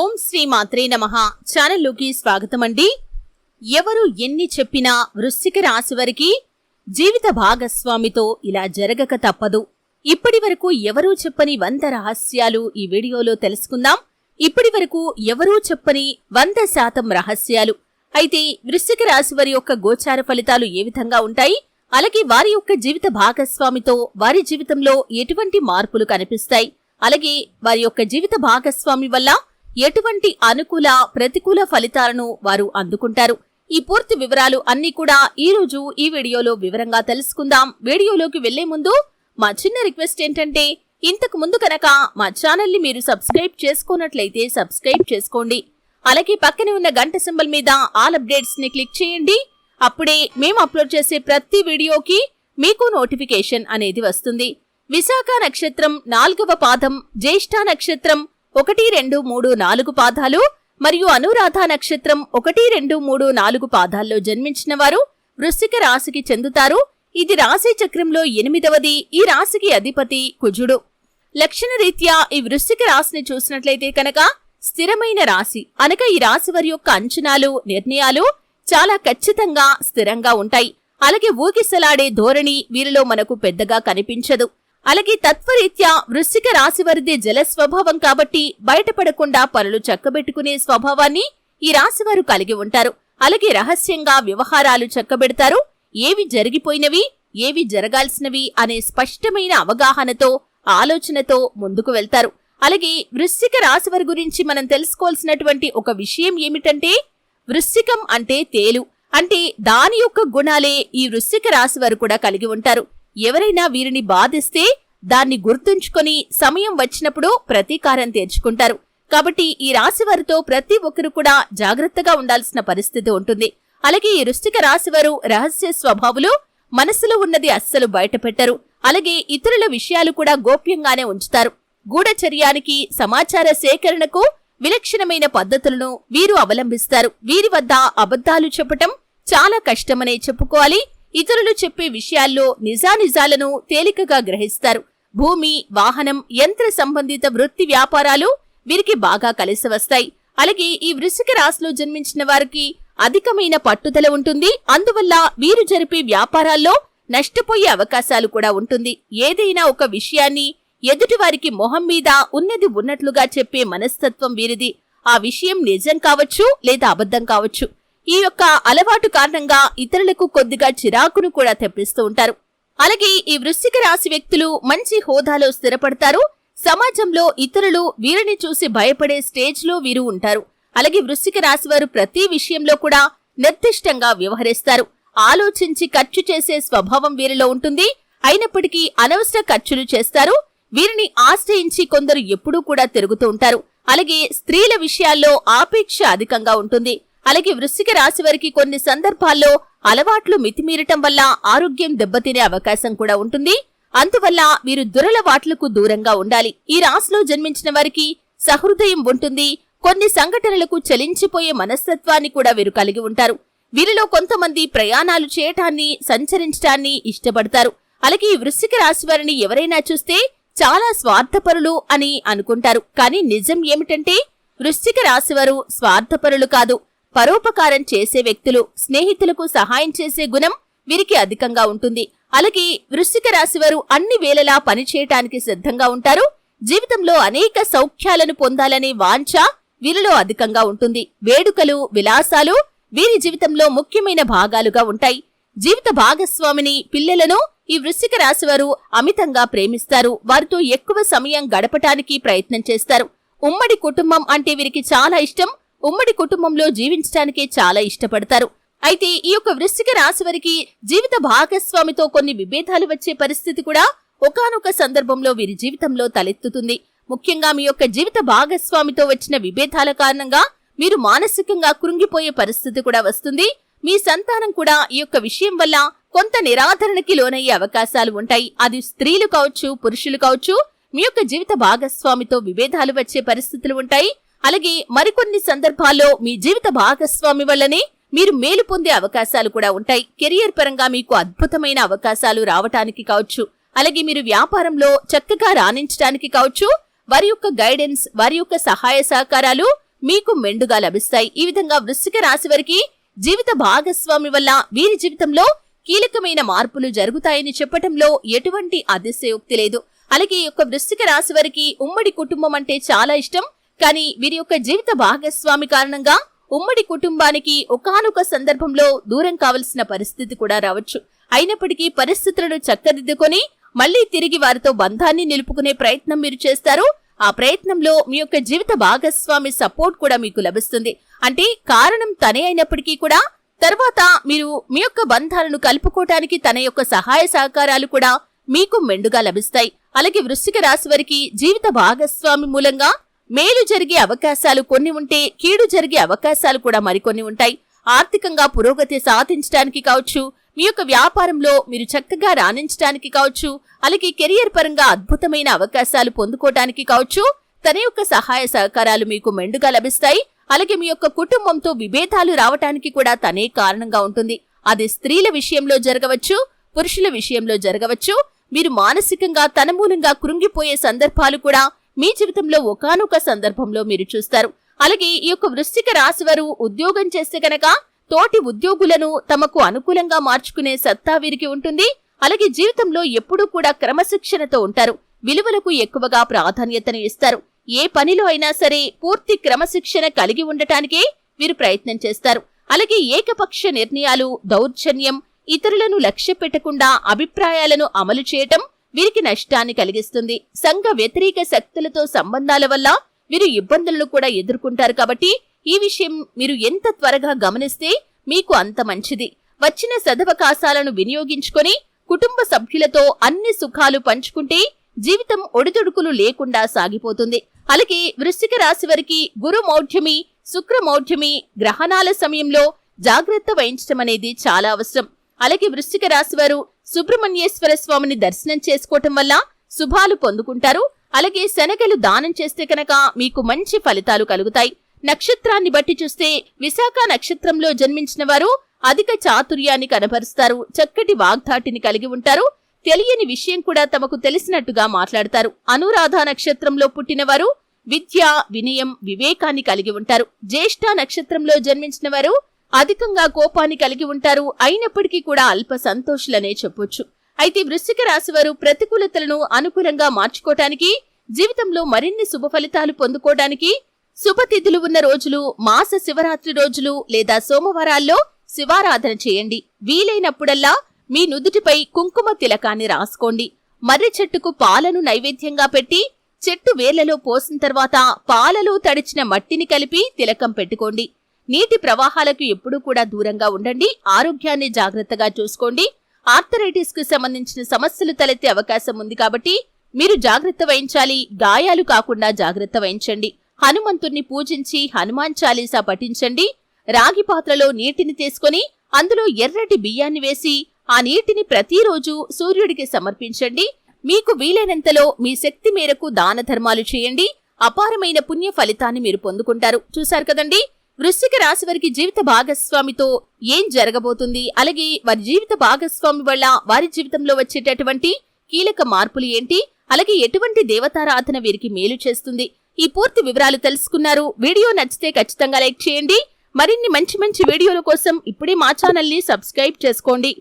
ఓం శ్రీ మాత్రే నమ. ఛానల్లోకి స్వాగతం అండి ఎవరు ఎన్ని చెప్పినా వృశ్చిక రాశి వారికి జీవిత భాగస్వామితో ఇలా జరగక తప్పదు. ఇప్పటి వరకు ఎవరూ చెప్పని వంద రహస్యాలు ఈ వీడియోలో తెలుసుకుందాం. ఇప్పటి వరకు ఎవరూ చెప్పని వంద శాతం రహస్యాలు. అయితే వృశ్చిక రాశి వారి యొక్క గోచార ఫలితాలు ఏ విధంగా ఉంటాయి? అలాగే వారి యొక్క జీవిత భాగస్వామితో వారి జీవితంలో ఎటువంటి మార్పులు కనిపిస్తాయి? అలాగే వారి యొక్క జీవిత భాగస్వామి వల్ల ఎటువంటి అనుకూల ప్రతికూల ఫలితాలను వారు అందుకుంటారు. ఈ పూర్తి వివరాలు అన్ని కూడా ఈ రోజు ఈ వీడియోలో వివరంగా తెలుసుకుందాం. వీడియోలోకి వెళ్ళే ముందు మా చిన్న రిక్వెస్ట్ ఏంటంటే ఇంతకు ముందు కనుక మా ఛానల్ని మీరు సబ్స్క్రైబ్ చేసుకున్నట్లయితే సబ్స్క్రైబ్ చేసుకోండి. అలాగే పక్కనే ఉన్న గంట సింబల్ మీద ఆల్ అప్డేట్స్ని క్లిక్ చేయండి. అప్పుడే మేము అప్లోడ్ చేసే ప్రతి వీడియోకి మీకు నోటిఫికేషన్ అనేది వస్తుంది. విశాఖ నక్షత్రం నాలుగవ పాదం జ్యేష్ఠ నక్షత్రం ఒకటి రెండు మూడు నాలుగు పాదాలు మరియు అనురాధ నక్షత్రం ఒకటి రెండు మూడు నాలుగు పాదాల్లో జన్మించిన వారు వృశ్చిక రాశికి చెందుతారు. ఇది రాశి చక్రంలో ఎనిమిదవది. ఈ రాశికి అధిపతి కుజుడు. లక్షణరీత్యా ఈ వృశ్చిక రాశిని చూసినట్లయితే కనుక స్థిరమైన రాశి. అనగా ఈ రాశి వారి యొక్క అంచనాలు నిర్ణయాలు చాలా ఖచ్చితంగా స్థిరంగా ఉంటాయి. అలాగే ఊగిసలాడే ధోరణి వీరిలో మనకు పెద్దగా కనిపించదు. అలాగే తత్వరీత్యా వృశ్చిక రాశి వారిదే జల స్వభావం కాబట్టి బయటపడకుండా పనులు చక్కబెట్టుకునే స్వభావాన్ని ఈ రాశి వారు కలిగి ఉంటారు. అలాగే రహస్యంగా వ్యవహారాలు చక్కబెడతారు. ఏవి జరిగిపోయినవి ఏవి జరగాల్సినవి అనే స్పష్టమైన అవగాహనతో ఆలోచనతో ముందుకు వెళ్తారు. అలాగే వృశ్చిక రాశి వారి గురించి మనం తెలుసుకోవాల్సినటువంటి ఒక విషయం ఏమిటంటే వృశ్చికం అంటే తేలు. అంటే దాని యొక్క గుణాలే ఈ వృశ్చిక రాశి వారు కూడా కలిగి ఉంటారు. ఎవరైనా వీరిని బాధిస్తే దాన్ని గుర్తుంచుకొని సమయం వచ్చినప్పుడు ప్రతీకారం తీర్చుకుంటారు. కాబట్టి ఈ రాశి వారితో ప్రతి ఒక్కరు కూడా జాగ్రత్తగా ఉండాల్సిన పరిస్థితి ఉంటుంది. అలాగే ఈ వృశ్చిక రాశి వారు రహస్య స్వభావులు మనసులో ఉన్నది అస్సలు బయటపెట్టరు. అలాగే ఇతరుల విషయాలు కూడా గోప్యంగానే ఉంచుతారు. గూఢచర్యానికి సమాచార సేకరణకు విలక్షణమైన పద్ధతులను వీరు అవలంబిస్తారు. వీరి వద్ద అబద్ధాలు చెప్పటం చాలా కష్టమనే చెప్పుకోవాలి. ఇతరులు చెప్పే విషయాల్లో నిజానిజాలను తేలికగా గ్రహిస్తారు. భూమి వాహనం యంత్ర సంబంధిత వృత్తి వ్యాపారాలు వీరికి బాగా కలిసి వస్తాయి. అలాగే ఈ వృశ్చిక రాశిలో జన్మించిన వారికి అధికమైన పట్టుదల ఉంటుంది. అందువల్ల వీరు జరిపే వ్యాపారాల్లో నష్టపోయే అవకాశాలు కూడా ఉంటుంది. ఏదైనా ఒక విషయాన్ని ఎదుటివారికి మొహం మీద ఉన్నది ఉన్నట్లుగా చెప్పే మనస్తత్వం వీరిది. ఆ విషయం నిజం కావచ్చు లేదా అబద్ధం కావచ్చు. ఈ యొక్క అలవాటు కారణంగా ఇతరులకు కొద్దిగా చిరాకును కూడా తెప్పిస్తూ ఉంటారు. అలాగే ఈ వృశ్చిక రాశి వ్యక్తులు మంచి హోదాలో స్థిరపడతారు. సమాజంలో ఇతరులు వీరిని చూసి భయపడే స్టేజ్లో వీరు ఉంటారు. అలాగే వృశ్చిక రాశి వారు ప్రతి విషయంలో కూడా నిర్దిష్టంగా వ్యవహరిస్తారు. ఆలోచించి ఖర్చు చేసే స్వభావం వీరిలో ఉంటుంది. అయినప్పటికీ అనవసర ఖర్చులు చేస్తారు. వీరిని ఆశ్రయించి కొందరు ఎప్పుడూ కూడా తిరుగుతూ ఉంటారు. అలాగే స్త్రీల విషయాల్లో ఆపేక్ష అధికంగా ఉంటుంది. అలాగే వృశ్చిక రాశి వారికి కొన్ని సందర్భాల్లో అలవాట్లు మితిమీరటం వల్ల ఆరోగ్యం దెబ్బతినే అవకాశం కూడా ఉంటుంది. అందువల్ల వీరు దురలవాట్లకు దూరంగా ఉండాలి. ఈ రాశిలో జన్మించిన వారికి సహృదయం ఉంటుంది. కొన్ని సంఘటనలకు చలించిపోయే మనస్తత్వాన్ని కూడా వీరు కలిగి ఉంటారు. వీరిలో కొంతమంది ప్రయాణాలు చేయటాన్ని సంచరించటాన్ని ఇష్టపడతారు. అలాగే ఈ వృశ్చిక రాశి వారిని ఎవరైనా చూస్తే చాలా స్వార్థపరులు అని అనుకుంటారు. కానీ నిజం ఏమిటంటే వృశ్చిక రాశివారు స్వార్థపరులు కాదు. పరోపకారం చేసే వ్యక్తులు స్నేహితులకు సహాయం చేసే గుణం వీరికి అధికంగా ఉంటుంది. అలాగే వృశ్చిక రాశివారు అన్ని వేళలా పనిచేయటానికి సిద్ధంగా ఉంటారు. జీవితంలో అనేక సౌఖ్యాలను పొందాలనే వాంఛ వీరిలో అధికంగా ఉంటుంది. వేడుకలు విలాసాలు వీరి జీవితంలో ముఖ్యమైన భాగాలుగా ఉంటాయి. జీవిత భాగస్వామిని పిల్లలను ఈ వృశ్చిక రాశివారు అమితంగా ప్రేమిస్తారు. వారితో ఎక్కువ సమయం గడపటానికి ప్రయత్నం చేస్తారు. ఉమ్మడి కుటుంబం అంటే వీరికి చాలా ఇష్టం. ఉమ్మడి కుటుంబంలో జీవించడానికే చాలా ఇష్టపడతారు. అయితే ఈ యొక్క వృశ్చిక రాశి వారికి జీవిత భాగస్వామితో కొన్ని విభేదాలు వచ్చే పరిస్థితి కూడా ఒకానొక సందర్భంలో వీరి జీవితంలో తలెత్తుతుంది. ముఖ్యంగా మీ యొక్క జీవిత భాగస్వామితో వచ్చిన విభేదాల కారణంగా మీరు మానసికంగా కృంగిపోయే పరిస్థితి కూడా వస్తుంది. మీ సంతానం కూడా ఈ యొక్క విషయం వల్ల కొంత నిరాధరణకి లోనయ్యే అవకాశాలు ఉంటాయి. అది స్త్రీలు కావచ్చు పురుషులు కావచ్చు మీ యొక్క జీవిత భాగస్వామితో విభేదాలు వచ్చే పరిస్థితులు ఉంటాయి. అలాగే మరికొన్ని సందర్భాల్లో మీ జీవిత భాగస్వామి వల్లనే మీరు మేలు పొందే అవకాశాలు కూడా ఉంటాయి. కెరియర్ పరంగా మీకు అద్భుతమైన అవకాశాలు రావటానికి కావచ్చు. అలాగే మీరు వ్యాపారంలో చక్కగా రాణించడానికి కావచ్చు. వారి యొక్క గైడెన్స్ వారి యొక్క సహాయ సహకారాలు మీకు మెండుగా లభిస్తాయి. ఈ విధంగా వృశ్చిక రాశి వారికి జీవిత భాగస్వామి వల్ల వీరి జీవితంలో కీలకమైన మార్పులు జరుగుతాయని చెప్పటంలో ఎటువంటి అతిశయోక్తి లేదు. అలాగే ఈ యొక్క వృశ్చిక రాశి వారికి ఉమ్మడి కుటుంబం అంటే చాలా ఇష్టం. కానీ వీరి యొక్క జీవిత భాగస్వామి కారణంగా ఉమ్మడి కుటుంబానికి ఒకానొక సందర్భంలో దూరం కావలసిన పరిస్థితి కూడా రావచ్చు. అయినప్పటికీ పరిస్థితులను చక్కదిద్దుకొని మళ్ళీ తిరిగి వారితో బంధాన్ని నిలుపుకునే ప్రయత్నం మీరు చేస్తారు. ఆ ప్రయత్నంలో మీ యొక్క జీవిత భాగస్వామి సపోర్ట్ కూడా మీకు లభిస్తుంది. అంటే కారణం తనే అయినప్పటికీ కూడా తర్వాత మీరు మీ యొక్క బంధాలను కలుపుకోవటానికి తన యొక్క సహాయ సహకారాలు కూడా మీకు మెండుగా లభిస్తాయి. అలాగే వృశ్చిక రాశి వారికి జీవిత భాగస్వామి మూలంగా మేలు జరిగే అవకాశాలు కొన్ని ఉంటే కీడు జరిగే అవకాశాలు కూడా మరికొన్ని ఉంటాయి. ఆర్థికంగా పురోగతి సాధించడానికి కావచ్చు మీ యొక్క వ్యాపారంలో మీరు చక్కగా రాణించడానికి కావచ్చు అలాగే కెరియర్ పరంగా అద్భుతమైన అవకాశాలు పొందుకోవటానికి కావచ్చు తన యొక్క సహాయ సహకారాలు మీకు మెండుగా లభిస్తాయి అలాగే మీ యొక్క కుటుంబంతో విభేదాలు రావటానికి కూడా తనే కారణంగా ఉంటుంది. అది స్త్రీల విషయంలో జరగవచ్చు పురుషుల విషయంలో జరగవచ్చు మీరు మానసికంగా తన మూలంగా కృంగిపోయే సందర్భాలు కూడా మీ జీవితంలో ఒకానొక సందర్భంలో మీరు చూస్తారు. అలాగే ఈ యొక్క వృశ్చిక రాశి వారు ఉద్యోగం చేస్తే గనక తోటి ఉద్యోగులను తమకు అనుకూలంగా మార్చుకునే సత్తా వీరికి ఉంటుంది. అలాగే జీవితంలో ఎప్పుడూ కూడా క్రమశిక్షణతో ఉంటారు. విలువలకు ఎక్కువగా ప్రాధాన్యతను ఇస్తారు. ఏ పనిలో అయినా సరే పూర్తి క్రమశిక్షణ కలిగి ఉండటానికే వీరు ప్రయత్నం చేస్తారు. అలాగే ఏకపక్ష నిర్ణయాలు దౌర్జన్యం ఇతరులను లక్ష్య పెట్టకుండా అభిప్రాయాలను అమలు చేయటం వీరికి నష్టాన్ని కలిగిస్తుంది. సంఘ వ్యతిరేక శక్తులతో సంబంధాల వల్ల వీరు ఇబ్బందులను కూడా ఎదుర్కొంటారు కాబట్టి ఈ విషయం మీరు ఎంత త్వరగా గమనిస్తే మీకు అంత మంచిది. వచ్చిన సదవకాశాలను వినియోగించుకొని కుటుంబ సభ్యులతో అన్ని సుఖాలు పంచుకుంటే జీవితం ఒడిదుడుకులు లేకుండా సాగిపోతుంది. అలాగే వృశ్చిక రాశి వారికి గురు మౌఢ్యమి శుక్ర మౌఢ్యమి గ్రహణాల సమయంలో జాగ్రత్త వహించడం అనేది చాలా అవసరం. అలాగే వృశ్చిక రాశివారు సుబ్రహ్మణ్యేశ్వర స్వామిని దర్శనం చేసుకోవటం వల్ల శుభాలు పొందుకుంటారు. అలాగే శనగలు దానం చేస్తే కనుక మీకు మంచి ఫలితాలు కలుగుతాయి. నక్షత్రాన్ని బట్టి చూస్తే విశాఖ నక్షత్రంలో జన్మించిన వారు అధిక చాతుర్యాన్ని కనబరుస్తారు. చక్కటి వాగ్ధాటిని కలిగి ఉంటారు. తెలియని విషయం కూడా తమకు తెలిసినట్టుగా మాట్లాడతారు. అనురాధ నక్షత్రంలో పుట్టినవారు విద్య వినయం వివేకాన్ని కలిగి ఉంటారు. జ్యేష్ఠ నక్షత్రంలో జన్మించిన వారు అధికంగా కోపాన్ని కలిగి ఉంటారు. అయినప్పటికీ కూడా అల్ప సంతోషులనే చెప్పొచ్చు. అయితే వృశ్చిక రాశివారు ప్రతికూలతలను అనుకూలంగా మార్చుకోవటానికి జీవితంలో మరిన్ని శుభ ఫలితాలు పొందుకోవడానికి శుభతిథులు ఉన్న రోజులు మాస శివరాత్రి రోజులు లేదా సోమవారాల్లో శివారాధన చేయండి. వీలైనప్పుడల్లా మీ నుదుటిపై కుంకుమ తిలకాన్ని రాసుకోండి. మర్రి చెట్టుకు పాలను నైవేద్యంగా పెట్టి చెట్టు వేర్లలో పోసిన తర్వాత పాలలో తడిచిన మట్టిని కలిపి తిలకం పెట్టుకోండి. నీటి ప్రవాహాలకు ఎప్పుడూ కూడా దూరంగా ఉండండి. ఆరోగ్యాన్ని జాగ్రత్తగా చూసుకోండి. ఆర్థరైటిస్కు సంబంధించిన సమస్యలు తలెత్తే అవకాశం ఉంది కాబట్టి మీరు జాగ్రత్త వహించాలి. గాయాలు కాకుండా జాగ్రత్త వహించండి. హనుమంతుణ్ణి పూజించి హనుమాన్ చాలీసా పఠించండి. రాగి పాత్రలో నీటిని తీసుకొని అందులో ఎర్రటి బియ్యాన్ని వేసి ఆ నీటిని ప్రతిరోజు సూర్యుడికి సమర్పించండి. మీకు వీలైనంతలో మీ శక్తి మేరకు దాన ధర్మాలు చేయండి. అపారమైన పుణ్య ఫలితాన్ని మీరు పొందుకుంటారు. చూశారు కదండి? వృశ్చిక రాశి వారికి జీవిత భాగస్వామితో ఏం జరగబోతుంది? అలాగే వారి జీవిత భాగస్వామి వల్ల వారి జీవితంలో వచ్చేటటువంటి కీలక మార్పులు ఏంటి? అలాగే ఎటువంటి దేవతారాధన వీరికి మేలు చేస్తుంది? ఈ పూర్తి వివరాలు తెలుసుకున్నారు. వీడియో నచ్చితే ఖచ్చితంగా లైక్ చేయండి. మరిన్ని మంచి మంచి వీడియోల కోసం ఇప్పుడే మా ఛానల్ని సబ్స్క్రైబ్ చేసుకోండి.